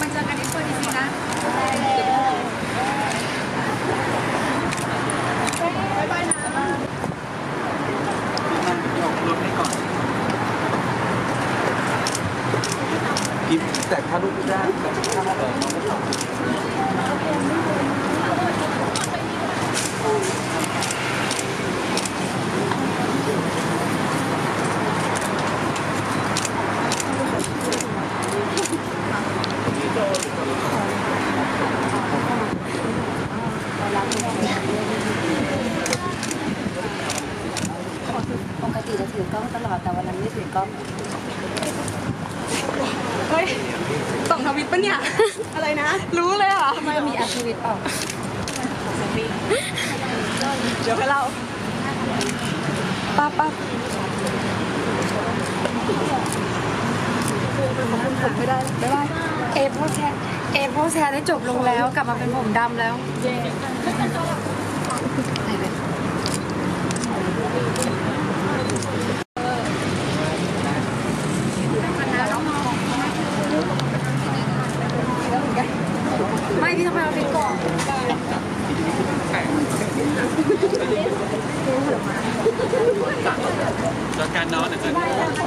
มันเจอกันในเพื่อนจริงๆนะแต่ถ้าลูกได้แต่ถ้าเราเปิดเก็ตอบ จะถือกล้องตลอดแต่วันนั้นไม่ถือกล้องเฮ้ยส่งทวิตปะเนี่ย อะไรนะ รู้เลยเหรอะทำไมมีอัธวิทย์เปล่าเดี๋ยวให้เล่าป้าป้าผมไม่ได้บ๊ายบาย เอโพสแทนเอโพสแทได้จบลงแล้ว กลับมาเป็นผมดำแล้วเไม่พี่ต้องไปเอาฟิกก่อนดการนอนเดี๋ยวจ